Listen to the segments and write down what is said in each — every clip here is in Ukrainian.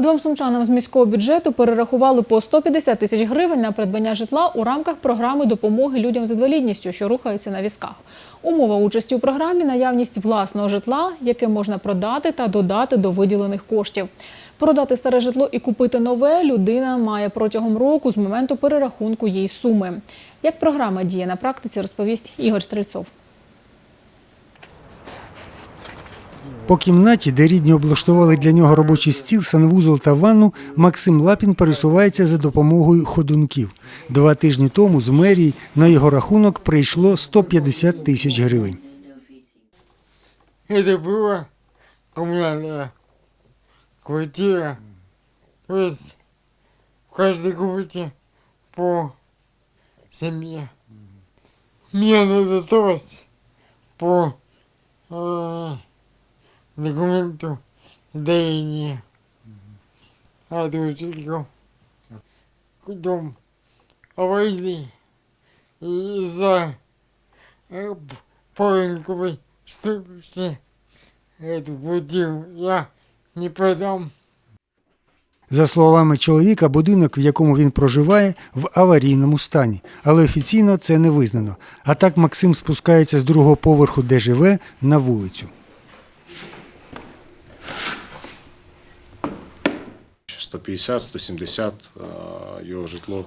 Двом сумчанам з міського бюджету перерахували по 150 тисяч гривень на придбання житла у рамках програми допомоги людям з інвалідністю, що рухаються на візках. Умова участі у програмі наявність власного житла, яке можна продати та додати до виділених коштів. Продати старе житло і купити нове людина має протягом року з моменту перерахунку її суми. Як програма діє на практиці, розповість Ігор Стрельцов. По кімнаті, де рідні облаштували для нього робочий стіл, санвузол та ванну, Максим Лапін пересувається за допомогою ходунків. Два тижні тому з мерії на його рахунок прийшло 150 тисяч гривень. Это была коммунальная квартира. То есть в каждой комнате по семье. Мне надо тост по э, документу дарения от учительков. Дом аварийный из-за э, п- порынковой стоимости эту квартиру я не продам. За словами чоловіка, будинок, в якому він проживає, в аварійному стані, але офіційно це не визнано. А так Максим спускається з другого поверху, де живе, на вулицю. 150-170 е, його житло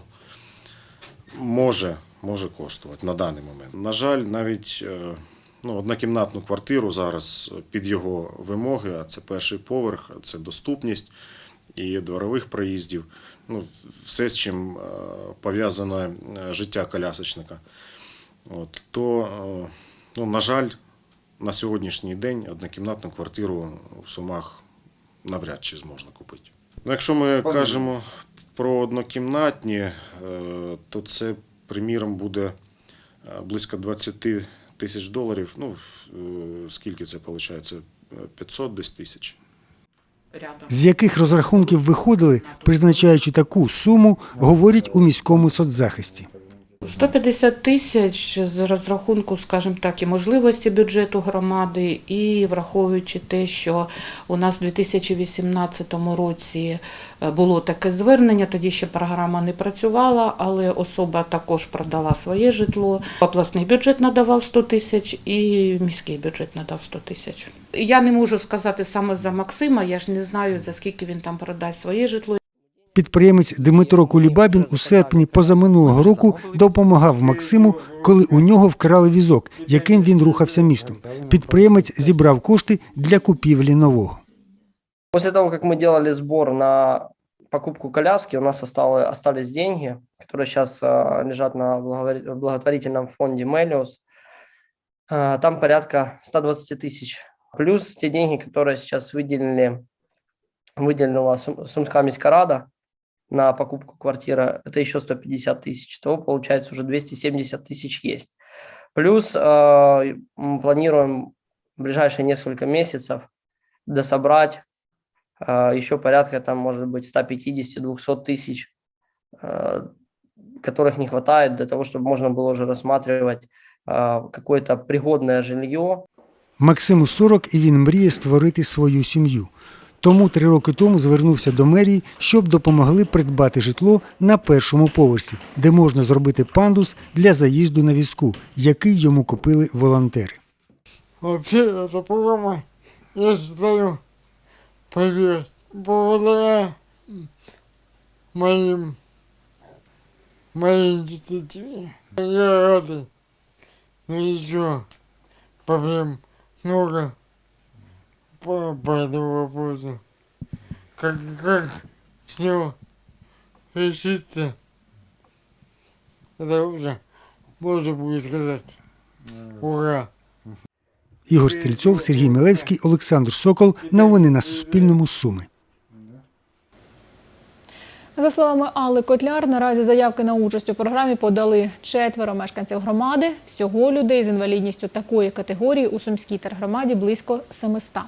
може, може коштувати на даний момент. На жаль, навіть е, ну, однокімнатну квартиру зараз під його вимоги, а це перший поверх, це доступність і дворових проїздів, ну, все, з чим е, пов'язане життя колясочника. От, то, ну, на жаль, на сьогоднішній день однокімнатну квартиру в Сумах навряд чи зможна купити. Ну, якщо ми кажемо про однокімнатні, е, то це, приміром, буде е, близько 20 тисяч доларів. Ну, е, скільки це виходить? 500 десь тисяч. З яких розрахунків виходили, призначаючи таку суму, говорять у міському соцзахисті. 150 тисяч з розрахунку, скажімо так, і можливості бюджету громади, і враховуючи те, що у нас у 2018 році е, було таке звернення, тоді ще програма не працювала, але особа також продала своє житло. Обласний бюджет надавав 100 тисяч і міський бюджет надав 100 тисяч. Я не можу сказати саме за Максима, я ж не знаю, за скільки він там продасть своє житло. Підприємець Дмитро Кулібабін у серпні позаминулого року допомагав Максиму, коли у нього вкрали візок, яким він рухався містом. Підприємець зібрав кошти для купівлі нового. После того, как мы делали сбор на покупку коляски, у нас осталось, остались деньги, которые сейчас э, лежат на благовори- благотворительном фонде Мелиус. Э, там порядка 120 тысяч. Плюс те деньги, которые сейчас выделили, выделила Сум- Сумская Мискарада на покупку квартиры, это еще 150 тысяч. Того получается уже 270 тысяч есть. Плюс э, м, планируем в ближайшие несколько месяцев дособрать а, еще порядка там может быть 150-200 тысяч, а, которых не хватает для того, чтобы можно было уже рассматривать а, какое-то пригодное жилье, Максиму 40 і він мріє створити свою сім'ю. Тому три роки тому звернувся до мерії, щоб допомогли придбати житло на першому поверсі, де можна зробити пандус для заїзду на візку, який йому купили волонтери. Вообще, эта программа, я считаю, поверить. Благодаря моим, моей инициативе. Я рад. Но еще проблем много по, по этому вопросу. Как, как все решится, это уже можно будет сказать. Ура! Ігор Стрільцов, Сергій Мілевський, Олександр Сокол. Новини на Суспільному. Суми. За словами Алли Котляр, наразі заявки на участь у програмі подали четверо мешканців громади. Всього людей з інвалідністю такої категорії у Сумській тергромаді близько 700.